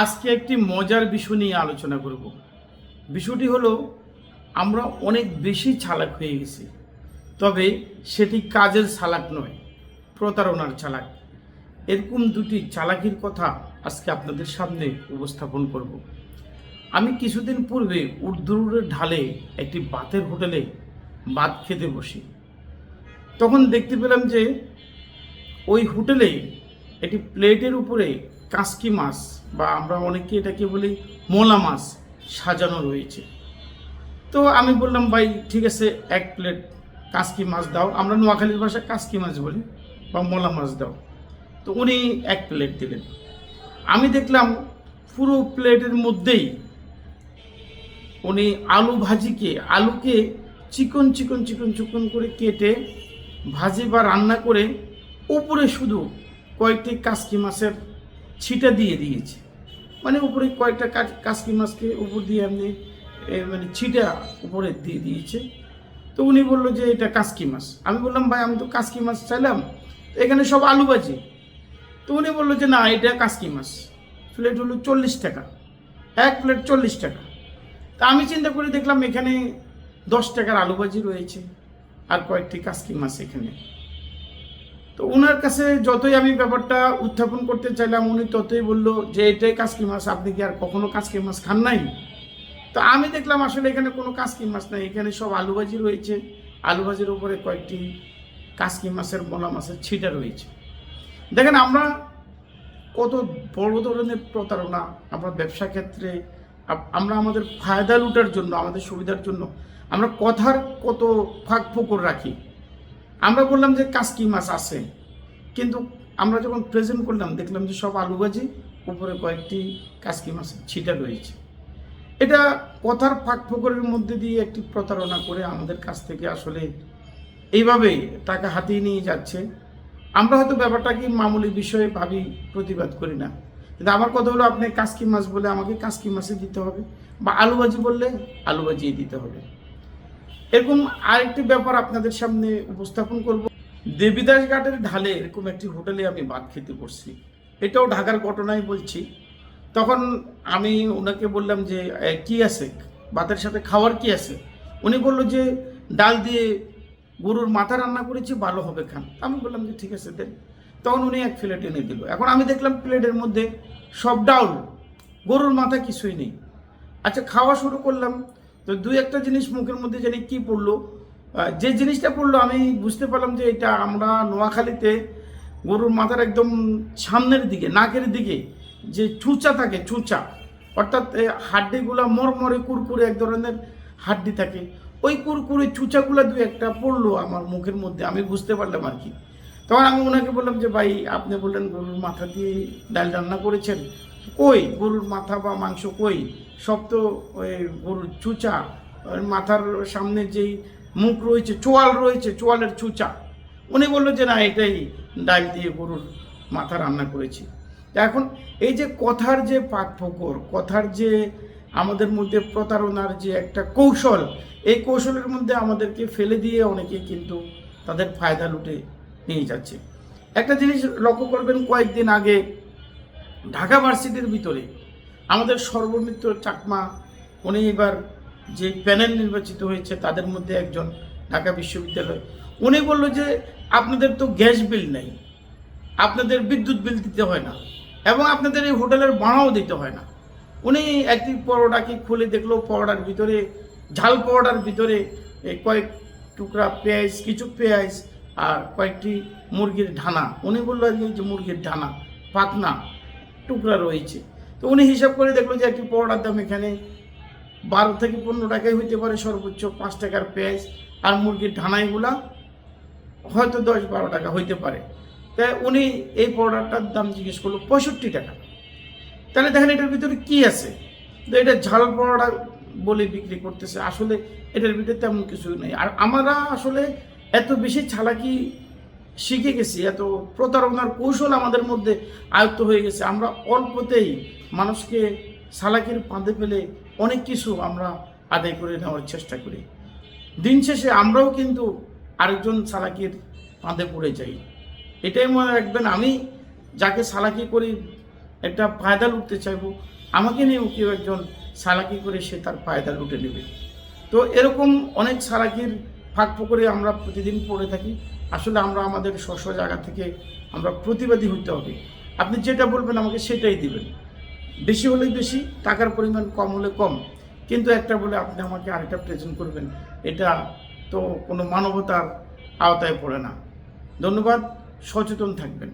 আজকে একটি মজার বিষয় নিয়ে আলোচনা করব। বিষয়টি হলো, আমরা অনেক বেশি চালাক হয়ে গেছি, তবে সেটি কাজের চালাক নয়, প্রতারণার চালাক। এরকম দুটি চালাকির কথা আজকে আপনাদের সামনে উপস্থাপন করব। আমি কিছুদিন পূর্বে উর্দুরের ঢালে একটি বাতের হোটেলে ভাত খেতে বসি। তখন দেখতে পেলাম যে, ওই হোটেলে একটি প্লেটের উপরে কাঁচকি মাছ বা আমরা অনেকে এটাকে বলি মোলা মাছ সাজানো রয়েছে। তো আমি বললাম, ভাই, ঠিক আছে, এক প্লেট কাঁচকি মাছ দাও। আমরা নোয়াখালীর ভাষায় কাঁচকি মাছ বলি বা মোলা মাছ দাও। তো উনি এক প্লেট দিলেন। আমি দেখলাম পুরো প্লেটের মধ্যেই উনি আলু ভাজিকে, আলুকে চিকন চিকন চিকন চিকন করে কেটে ভাজি বা রান্না করে উপরে শুধু কয়েকটি কাসকি মাছের ছিটা দিয়ে দিয়েছে। মানে উপরে কয়েকটা কাসকি মাছকে উপর দিয়ে আপনি এ, মানে ছিটা উপরে দিয়ে দিয়েছে। তো উনি বলল যে এটা কাসকি মাছ আমি বললাম ভাই আমি তো কাসকি মাছ চাইলাম এখানে সব আলু ভাজি তো উনি বলল যে না এটা কাসকি মাছ প্লেট হলো চল্লিশ টাকা। এক প্লেট চল্লিশ টাকা। তা আমি চিন্তা করে দেখলাম এখানে দশ টাকার আলু ভাজি রয়েছে আর কয়েকটি কাসকি মাছ এখানে। তো ওনার কাছে যতই আমি ব্যাপারটা উত্থাপন করতে চাইলাম, উনি ততই বলল যে, এটাই কাসকি মাছ, আপনি কি আর কখনো কাসকি মাছ খান নাই? তো আমি দেখলাম আসলে এখানে কোনো কাসকি মাছ নাই, এখানে সব আলু ভাজি রয়েছে। আলু ভাজির উপরে কয়েকটি কাসকি মাছের মোলা মাছের ছিটা রয়েছে। দেখেন, আমরা কত বড় ধরনের প্রতারণা, আমরা ব্যবসা ক্ষেত্রে আমরা আমাদের ফায়দা লুটার জন্য, আমাদের সুবিধার জন্য, আমরা কথার কত ফাঁক ফোকর রাখি। আমরা বললাম যে কাসকি মাছ আছে? কিন্তু আমরা যখন প্রেজেন্ট করলাম, দেখলাম যে সব আলু ভাজি উপরে কয়েকটি কাসকি মাছ ছিটা রয়েছে। এটা কথার ফাঁক ফোকরের মধ্যে দিয়ে একটি প্রতারণা করে আমাদের কাছ থেকে আসলে এইভাবে টাকা হাতিয়ে নিয়ে যাচ্ছে। আমরা হয়তো ব্যাপারটাকে মামুলি বিষয়ে ভাবি, প্রতিবাদ করি না। কিন্তু আমার কথা হলো, আপনি কাসকি মাছ বলে আমাকে কাসকি মাছে দিতে হবে? বা আলু ভাজি বললে আলু ভাজি দিতে হবে। এরকম আরেকটি ব্যাপার আপনাদের সামনে উপস্থাপন করব। দেবীদাস ঘাটের ঢালে এরকম একটি হোটেলে আমি ভাত খেতে বসছি। এটাও ঢাকার ঘটনাই বলছি। তখন আমি ওনাকে বললাম যে কি আছে? ভাতের সাথে খাওয়ার কি আছে? উনি বলল যে, ডাল দিয়ে গরুর মাথা রান্না করেছি, ভালো হবে খান। আমি বললাম যে, ঠিক আছে, দেন। তখন উনি এক প্লেট এনে দিল। এখন আমি দেখলাম প্লেটের মধ্যে সব ডাউল গরুর মাথা কিছুই নেই। আচ্ছা খাওয়া শুরু করলাম। তো দুই একটা জিনিস মুখের মধ্যে জানি কি পড়ল। যে জিনিসটা পড়ল, আমি বুঝতে পারলাম যে এটা আমরা নোয়াখালীতে গরুর মাথার একদম সামনের দিকে, নাকের দিকে যে চুচা থাকে চুচা অর্থাৎ হাড্ডিগুলা মরমরে, কুরকুরে এক ধরনের হাড্ডি থাকে। ওই কুরকুরে চুচাগুলা দুই একটা পড়ল আমার মুখের মধ্যে, আমি বুঝতে পারলাম আর কি। তখন আমি ওনাকে বললাম যে, ভাই, আপনি বললেন গরুর মাথা দিয়ে ডাল রান্না করেছেন কই? গরুর মাথা বা মাংস কই? সব তো ওই গরুর চুচা। মাথার সামনে যেই মুখ রয়েছে, চোয়াল রয়েছে, চোয়ালের চুচা। উনি বলল যে, না, এটাই ডাল দিয়ে গরুর মাথা রান্না করেছি। এখন এই যে কথার যে পাক ফকর, কথার যে আমাদের মধ্যে প্রতারণার যে একটা কৌশল, এই কৌশলের মধ্যে আমাদেরকে ফেলে দিয়ে অনেকে কিন্তু তাদের ফায়দা লুটে নিয়ে যাচ্ছে। একটা জিনিস লক্ষ্য করবেন, কয়েকদিন আগে ঢাকা ভার্সিটির ভিতরে আমাদের সর্বমিত্র চাকমা, উনি এবার যে প্যানেল নির্বাচিত হয়েছে, তাদের মধ্যে একজন ঢাকা বিশ্ববিদ্যালয়। উনি বলল যে, আপনাদের তো গ্যাস বিল নেই। আপনাদের বিদ্যুৎ বিল দিতে হয় না এবং আপনাদের এই হোটেলের ভাড়াও দিতে হয় না। উনি একটি পরোটাকে খুলে দেখল, পরোটার ভিতরে, ঝাল পরোটার ভিতরে কয়েক টুকরা পেঁয়াজ, কিছু পেঁয়াজ আর কয়েকটি মুরগির ঢানা উনি বলল যে মুরগির ঢানা পাতনা টুকরা রয়েছে। তো উনি হিসাব করে দেখল যে একটি পরোটার দাম এখানে বারো থেকে পনেরো টাকায় হইতে পারে সর্বোচ্চ পাঁচ টাকার পেঁয়াজ আর মুরগির ঢানাইগুলা হয়তো দশ বারো টাকা হইতে পারে। তাই উনি এই পরোটাটার দাম জিজ্ঞেস করল, পঁয়ষট্টি টাকা। তাহলে দেখেন এটার ভিতরে কি আছে? তো এটা ঝাল পরোটা বলে বিক্রি করতেছে। আসলে এটার ভিতরে তেমন কিছু নেই। আর আমরা আসলে এত বেশি ছালাকি শিখে গেছি। এত প্রতারণার কৌশল আমাদের মধ্যে আয়ত্ত হয়ে গেছে। আমরা অল্পতেই মানুষকে সালাকির ফাঁদে ফেলে অনেক কিছু আমরা আদায় করে নেওয়ার চেষ্টা করি। দিন শেষে আমরাও কিন্তু আরেকজন সালাকির ফাঁদে পড়ে যাই। এটাই মনে রাখবেন, আমি যাকে সালাকি করি, একটা ফায়দা লুটতে চাইব, আমাকে নিয়েও কেউ একজন সালাকি করে সে তার ফায়দা লুটে নেবে। তো এরকম অনেক সালাকির ফাঁক ফোকরে আমরা প্রতিদিন পড়ে থাকি। আসলে আমরা আমাদের স্ব জায়গা থেকে আমরা প্রতিবাদী হতে হবে। আপনি যেটা বলবেন আমাকে সেটাই দিবেন। বেশি হলে বেশি, টাকার পরিমাণ কম হলে কম। কিন্তু একটা বলে আপনি আমাকে আরেকটা প্রেজেন্ট করবেন, এটা তো কোনো মানবতার আওতায় পড়ে না। ধন্যবাদ, সচেতন থাকবেন।